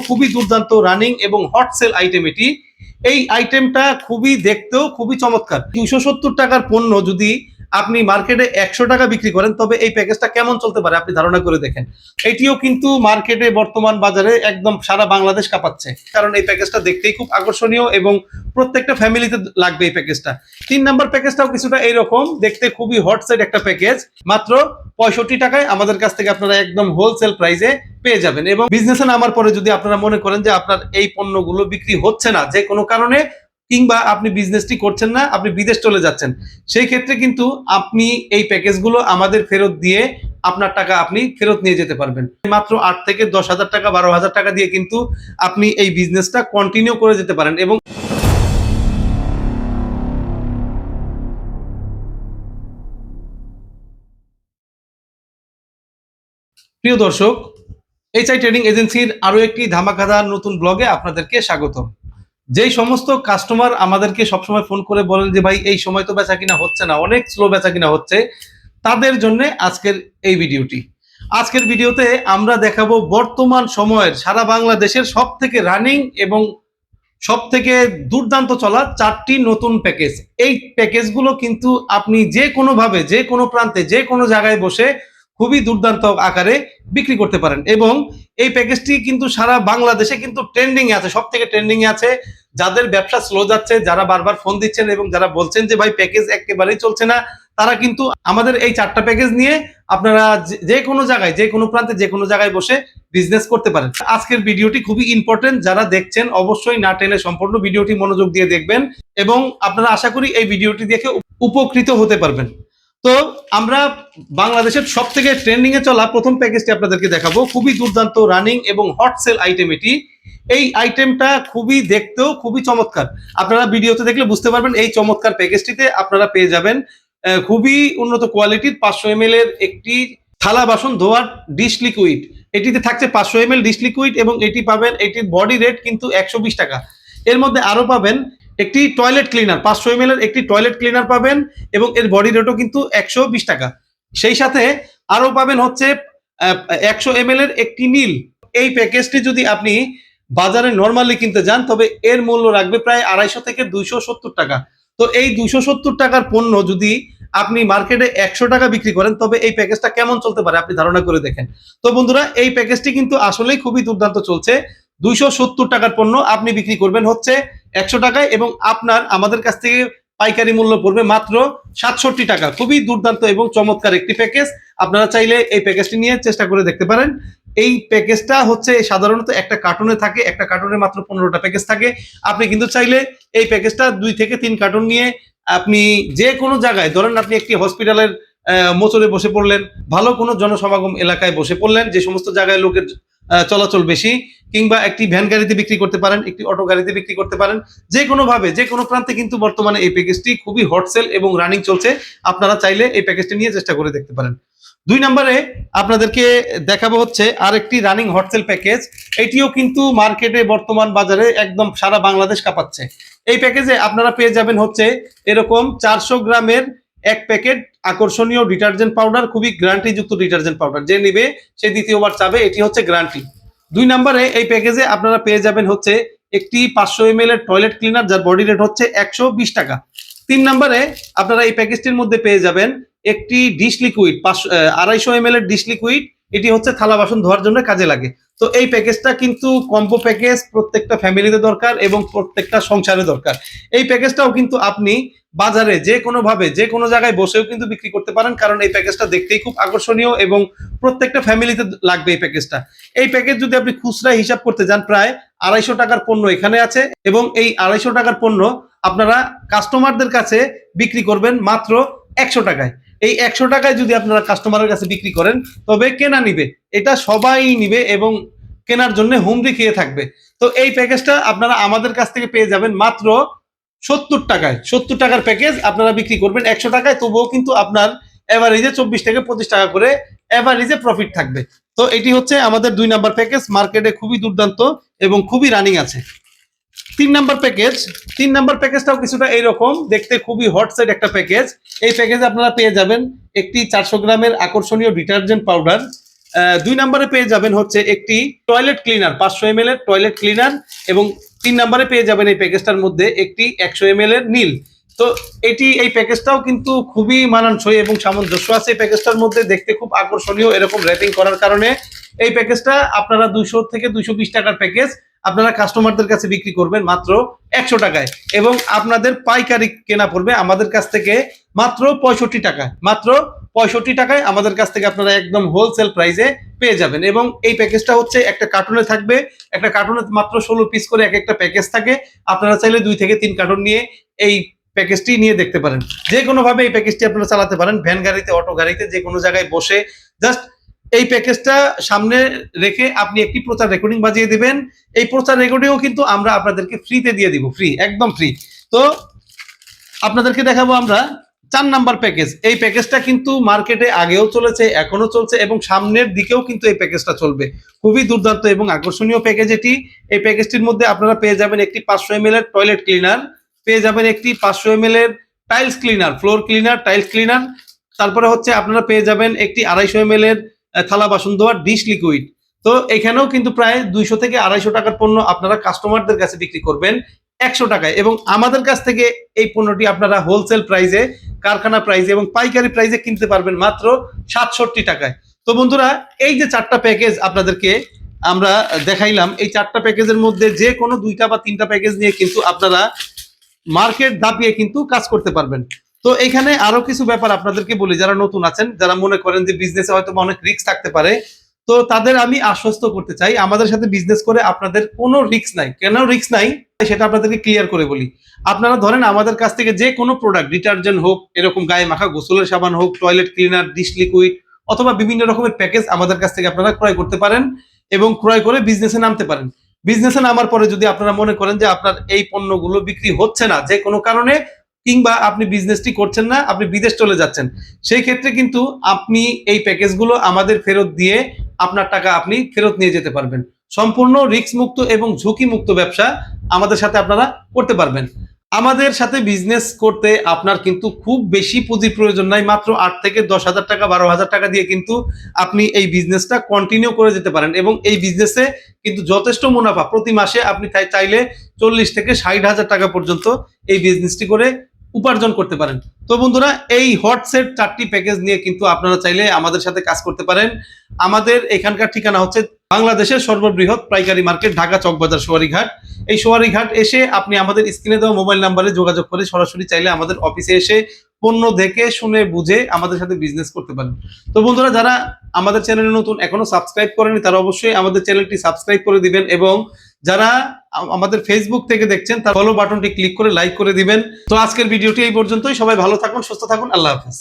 খুবই দুর্দান্ত রানিং এবং হট সেল আইটেম এটি। এই আইটেমটা খুবই দেখতেও খুবই চমৎকার। দুশো সত্তর টাকার পণ্য যদি আপনি মার্কেটে একশো টাকা বিক্রি করেন, তবে এই প্যাকেজটা কেমন চলতে পারে আপনি ধারণা করে দেখেন। এটিও কিন্তু মার্কেটে বর্তমান বাজারে একদম সারা বাংলাদেশ কাঁপাচ্ছে। কারণ এই প্যাকেজটা দেখতেই খুব আকর্ষণীয় এবং প্রত্যেকটা ফ্যামিলিতে লাগবে এই প্যাকেজটা। তিন নাম্বার প্যাকেজটাও কিছুটা এইরকম, দেখতে খুবই হট সেট একটা প্যাকেজ। মাত্র পঁয়ষট্টি টাকায় আমাদের কাছ থেকে আপনারা একদম হোলসেল প্রাইসে পেয়ে যাবেন এবং বিজনেসে নামার পরে যদি আপনারা মনে করেন যে আপনার এই পণ্যগুলো বিক্রি হচ্ছে না, যে কোনো কারণে কিংবা আপনি বিজনেসটি করছেন না, আপনি বিদেশ চলে যাচ্ছেন, সেই ক্ষেত্রে কিন্তু আপনি এই প্যাকেজগুলো আমাদের ফেরত দিয়ে আপনার টাকা আপনি ফেরত নিয়ে যেতে পারবেন। মাত্র আট থেকে দশ হাজার টাকা, বারো হাজার টাকা দিয়ে কিন্তু আপনি এই বিজনেসটা কন্টিনিউ করে যেতে পারেন এবং প্রিয় দর্শক এইচআই ট্রেডিং এজেন্সির আরও একটি ধামাকাদার নতুন ব্লগে আপনাদেরকে স্বাগতম। যেই সমস্ত কাস্টমার আমাদেরকে সবসময় ফোন করে বলেন যে, ভাই, এই সময় তো বেচা কিনা হচ্ছে না, অনেক স্লো বেচা কিনা হচ্ছে। তাদের জন্য আজকের এই ভিডিওটি। আজকের ভিডিওতে আমরা দেখাবো বর্তমান সময়ের সারা বাংলাদেশের সব থেকে রানিং এবং সব থেকে দুর্দান্ত চলা চারটি নতুন প্যাকেজ এই প্যাকেজগুলো কিন্তু আপনি যে কোনোভাবে, যে কোনো প্রান্তে, যে কোনো জায়গায় বসে খুবই দুর্দান্ত আকারে বিক্রি করতে পারেন। এবং এই প্যাকেজটি কিন্তু সারা বাংলাদেশে কিন্তু ট্রেন্ডিং এ আছে সব থেকে ট্রেন্ডিং এ আছে। যাদের ব্যবসা স্লো যাচ্ছে, যারা বারবার ফোন দিচ্ছেন এবং যারা বলছেন যে, ভাই প্যাকেজ একেবারেই চলছে না, তারা কিন্তু আমাদের এই চারটা প্যাকেজ নিয়ে আপনারা যে- কোনো জায়গায়, যে কোনো প্রান্তে, যে কোনো জায়গায় বসে বিজনেস করতে পারেন। আজকের ভিডিওটি খুবই ইম্পর্টেন্ট যারা দেখছেন অবশ্যই না টেনে সম্পূর্ণ ভিডিওটি মনোযোগ দিয়ে দেখবেন এবং আপনারা আশা করি এই ভিডিওটি দেখে উপকৃত হতে পারবেন। তো আমরা বাংলাদেশের সব থেকে ট্রেন্ডিং এ চলা প্রথম প্যাকেজটি আপনাদেরকে দেখাবো। খুবই দুর্দান্ত রানিং এবং হট সেল আইটেম এটি। এই আইটেমটা খুবই দেখতেও খুবই চমৎকার। আপনারা ভিডিওতে দেখলে বুঝতে পারবেন এই চমৎকার প্যাকেজটিতে আপনারা পেয়ে যাবেন খুবই উন্নত কোয়ালিটির পাঁচশো এম এর একটি থালা বাসন ধোয়ার ডিশ লিকুইড এটিতে থাকছে পাঁচশো এম ডিশ লিকুইড এবং এটি পাবেন, এটির বডি রেট কিন্তু একশো বিশ টাকা। এর মধ্যে আরও পাবেন একটি টয়লেট ক্লিনার পাঁচশো এম এর একটি টয়লেট ক্লিনার পাবেন এবং এর বডি রেটও কিন্তু একশো বিশ টাকা। সেই সাথে আরও পাবেন হচ্ছে একশো এম এর একটি নীল। এই প্যাকেজটি যদি আপনি বাজারে নর্মালি কিনতে যান, তবে এর মূল্য রাখবে প্রায় আড়াইশো থেকে দুইশো সত্তর টাকা। তো এই দুইশো সত্তর টাকার পণ্য যদি আপনি মার্কেটে একশো টাকা বিক্রি করেন, তবে এই প্যাকেজটা কেমন চলতে পারে আপনি ধারণা করে দেখেন। তো বন্ধুরা, এই প্যাকেজটি কিন্তু আসলেই খুবই দুর্দান্ত চলছে। দুইশো সত্তর টাকার পণ্য আপনি বিক্রি করবেন হচ্ছে একশো টাকায় এবং আপনার আমাদের কাছ থেকে পাইকারি মূল্য পড়বে মাত্র সাতষট্টি টাকা। খুবই দুর্দান্ত এবং চমৎকার একটি প্যাকেজ আপনারা চাইলে এই প্যাকেজটি নিয়ে চেষ্টা করে দেখতে পারেন। এই প্যাকেজটা হচ্ছে সাধারণত একটা কার্টুনে থাকে, একটা কার্টুনে মাত্র পনেরোটা প্যাকেজ থাকে। আপনি কিন্তু চাইলে এই প্যাকেজটা দুই থেকে তিন কার্টুন নিয়ে আপনি যে কোনো জায়গায়, ধরেন আপনি একটি হসপিটালের মোচরে বসে পড়লেন, ভালো কোনো জনসমাগম এলাকায় বসে পড়লেন, যে সমস্ত জায়গায় লোকের চলাচল বেশি, কিংবা একটি ভ্যান গাড়িতে বিক্রি করতে পারেন, একটি অটো গাড়িতে বিক্রি করতে পারেন যে কোনো ভাবে যে কোনো প্রান্তে কিন্তু বর্তমানে এই প্যাকেজটি খুবই হট সেল এবং রানিং চলছে। আপনারা চাইলে এই প্যাকেজটি নিয়ে চেষ্টা করে দেখতে পারেন। দুই নম্বরে আপনাদেরকে দেখাবো হচ্ছে আরেকটি রানিং হট সেল প্যাকেজ এটিও কিন্তু মার্কেটে বর্তমান বাজারে একদম সারা বাংলাদেশ কাঁপাচ্ছে। এই প্যাকেজে আপনারা পেয়ে যাবেন হচ্ছে এরকম চারশো গ্রামের এক প্যাকেট আকর্ষণীয় ডিটারজেন্ট পাউডার, খুবই গ্যারান্টি যুক্ত ডিটারজেন্ট পাউডার। যে নিবে, সে দ্বিতীয়বার চাবে, এটি হচ্ছে গ্যারান্টি দুই নম্বরে, এই প্যাকেজে আপনারা পেয়ে যাবেন হচ্ছে একটি পাঁচশো এম এর টয়লেট ক্লিনার, যার বডি রেট হচ্ছে একশো বিশ টাকা। তিন নম্বরে, আপনারা এই প্যাকেজটির মধ্যে পেয়ে যাবেন একটি ডিশ লিকুইড, পাঁচশো আড়াইশো এম এর ডিশ লিকুইড। এটি হচ্ছে থালা বাসন ধোয়ার জন্য কাজে লাগে। তো এই প্যাকেজটা কিন্তু কম্বো প্যাকেজ, প্রত্যেকটা ফ্যামিলিতে দরকার এবং প্রত্যেকটা সংসারে দরকার। এই প্যাকেজটাও কিন্তু আপনি বাজারে যে কোনো ভাবে যে কোনো জায়গায় বসেও কিন্তু বিক্রি করতে পারেন, কারণ এই প্যাকেজটা দেখতেই খুব আকর্ষণীয় এবং প্রত্যেকটা ফ্যামিলিতে লাগবে এই প্যাকেজটা। এই প্যাকেজ যদি আপনি খুচরা হিসাব করতে যান, প্রায় আড়াইশো টাকার পণ্য এখানে আছে এবং এই আড়াইশো টাকার পণ্য আপনারা কাস্টমারদের কাছে বিক্রি করবেন মাত্র একশো টাকায়। এই একশো টাকায় যদি আপনারা কাস্টমারের কাছে বিক্রি করেন, তবে কেনা নিবে। এটা সবাই নিবে এবং কেনার জন্য হুমড়ি খেয়ে থাকবে। তো এই প্যাকেজটা আপনারা আমাদের কাছ থেকে পেয়ে যাবেন মাত্র সত্তর টাকায়, সত্তর টাকার প্যাকেজ আপনারা বিক্রি করবেন একশো টাকায়, তবুও কিন্তু আপনার এভারেজে চব্বিশ থেকে পঁচিশ টাকা করে এভারেজে প্রফিট থাকবে। তো এটি হচ্ছে আমাদের দুই নাম্বার প্যাকেজ মার্কেটে খুবই দুর্দান্ত এবং খুবই রানিং আছে। তিন নাম্বার প্যাকেজ তিন নাম্বার প্যাকেজটাও কিছুটা এইরকম, দেখতে খুবই হট সেট একটা প্যাকেজ এই প্যাকেজে আপনারা পেয়ে যাবেন একটি চারশো গ্রামের আকর্ষণীয় ডিটারজেন্ট পাউডার দুই নম্বরে পেয়ে যাবেন হচ্ছে একটি টয়লেট ক্লিনার পাঁচশো এম এর টয়লেট ক্লিনার এবং তিন নম্বরে পেয়ে যাবেন এই প্যাকেজটার মধ্যে একটি একশো এম এর নীল। তো এটি, এই প্যাকেজটাও কিন্তু খুবই মানানসই এবং সামঞ্জস্য আছে এই প্যাকেজটার মধ্যে। দেখতে খুব আকর্ষণীয় এরকম র্যাপিং করার কারণে। এই প্যাকেজটা আপনারা দুশো থেকে দুশো বিশ টাকার প্যাকেজ আপনারা কাস্টমারদের কাছে বিক্রি করবেন মাত্র একশো টাকায়। এবং আপনাদের পাইকারি কেনা পড়বে আমাদের কাছ থেকে মাত্র পঁয়ষট্টি টাকায়। মাত্র পঁয়ষট্টি টাকায় আমাদের কাছ থেকে আপনারা একদম হোলসেল প্রাইসে পেয়ে যাবেন। এবং এই প্যাকেজটা হচ্ছে একটা কার্টুনে থাকবে। একটা কার্টুনে মাত্র ষোলো পিস করে এক একটা প্যাকেজ থাকে। আপনারা চাইলে দুই থেকে তিন কার্টুন নিয়ে এই প্যাকেজটি নিয়ে দেখতে পারেন। যে কোনোভাবে এই প্যাকেজটি আপনারা চালাতে পারেন ভ্যান গাড়িতে অটো গাড়িতে, যে কোনো জায়গায় বসে জাস্ট এই প্যাকেজটা সামনে রেখে আপনি একটি প্রচার রেকর্ডিং বাজিয়ে দিবেন। এই প্রচার রেকর্ডিংও কিন্তু আমরা আপনাদেরকে ফ্রিতে দিয়ে দিব। ফ্রি একদম ফ্রি তো আপনাদেরকে দেখাবো আমরা চার নাম্বার প্যাকেজ এই প্যাকেজটা কিন্তু মার্কেটে আগেও চলেছে এখনও চলছে এবং সামনের দিকেও কিন্তু এই প্যাকেজটা চলবে। খুবই দুর্দান্ত এবং আকর্ষণীয় প্যাকেজ এটি। এই প্যাকেজটির মধ্যে আপনারা পেয়ে যাবেন একটি পাঁচশো এম এর টয়লেট ক্লিনার পেয়ে যাবেন একটি পাঁচশো এম এর tiles cleaner floor cleaner tiles cleaner তারপরে হচ্ছে আপনারা পেয়ে যাবেন একটি আড়াইশো এম এর থালা বাসন ধোয়ার ডিশ লিকুইড তো এখানেও কিন্তু প্রায় দুইশো থেকে আড়াইশো টাকার পণ্য আপনারা কাস্টমারদের কাছে বিক্রি করবেন। একশো টাকায়। এবং আমাদের কাছ থেকে এই পণ্যটি আপনারা হোলসেল প্রাইজে কারখানা প্রাইজে এবং পাইকারি প্রাইজে কিনতে পারবেন মাত্র সাতষট্টি টাকায়। তো বন্ধুরা, এই যে চারটা প্যাকেজ আপনাদেরকে আমরা দেখাইলাম, এই চারটা প্যাকেজের মধ্যে যে কোনো দুইটা বা তিনটা প্যাকেজ নিয়ে কিন্তু আপনারা মার্কেট দাপিয়ে কিন্তু কাজ করতে পারবেন। তো এখানে আরও কিছু ব্যাপার আপনাদেরকে বলি, যারা নতুন আছেন, যারা মনে করেন যে বিজনেসে হয়তো অনেক রিস্ক থাকতে পারে তো তাদের আমি আশ্বস্ত করতে চাই। আমাদের সাথে বিজনেস করে আপনাদের কোনো রিস্ক নাই। কেন রিস্ক নাই? সেটা আপনাদেরকে ক্লিয়ার করে বলি। আপনারা ধরেন আমাদের কাছ থেকে যে কোনো প্রোডাক্ট ডিটারজেন্ট হোক, এরকম গায়ে মাখা গোসলের সাবান হোক টয়লেট ক্লিনার ডিশ লিকুইড অথবা বিভিন্ন রকমের প্যাকেজ আমাদের কাছ থেকে আপনারা ক্রয় করতে পারেন এবং ক্রয় করে বিজনেসে নামতে পারেন। বিজনেসে নামার পরে যদি আপনারা মনে করেন যে আপনার এই পণ্যগুলো বিক্রি হচ্ছে না, যে কোনো কারণে, কিংবা আপনি বিজনেসটি করছেন না, আপনি বিদেশ চলে যাচ্ছেন, সেই ক্ষেত্রে কিন্তু আপনি এই প্যাকেজগুলো আমাদের ফেরত দিয়ে আপনার টাকা আপনি ফেরত নিয়ে যেতে পারবেন। সম্পূর্ণ রিস্ক মুক্ত এবং ঝুঁকি মুক্ত ব্যবসা আমাদের সাথে আপনারা করতে পারবেন। আমাদের সাথে বিজনেস করতে আপনার কিন্তু খুব বেশি পুঁজির প্রয়োজন নাই, মাত্র আট থেকে দশ হাজার টাকা, বারো হাজার টাকা দিয়ে কিন্তু আপনি এই বিজনেসটা কন্টিনিউ করে যেতে পারেন এবং এই বিজনেসে কিন্তু যথেষ্ট মুনাফা। প্রতি মাসে আপনি চাই- চাইলে চল্লিশ থেকে ষাট হাজার টাকা পর্যন্ত এই বিজনেসটি করে উপার্জন করতে পারেন। তো বন্ধুরা, এই হোয়াটসঅ্যাপ চারটি প্যাকেজ নিয়ে কিন্তু আপনারা চাইলে আমাদের সাথে কাজ করতে পারেন। আমাদের এখানকার ঠিকানা হচ্ছে বাংলাদেশের সর্ববৃহৎ পাইকারি মার্কেট, ঢাকা চকবাজার সোয়ারিঘাট। এই সোয়ারিঘাট এসে আপনি আমাদের স্ক্রিনে দেওয়া মোবাইল নাম্বারে যোগাযোগ করে সরাসরি চাইলে আমাদের অফিসে এসে পণ্য দেখে, শুনে, বুঝে আমাদের সাথে বিজনেস করতে পারেন। তো বন্ধুরা, যারা আমাদের চ্যানেলে নতুন, এখনও সাবস্ক্রাইব করেনি তারা অবশ্যই আমাদের চ্যানেলটি সাবস্ক্রাইব করে দিবেন এবং যারা আমাদের ফেসবুক থেকে দেখছেন, তার ফলো বাটনটি ক্লিক করে লাইক করে দিবেন। তো আজকের ভিডিওটি এই পর্যন্তই। সবাই ভালো থাকুন, সুস্থ থাকুন। আল্লাহ হাফেজ।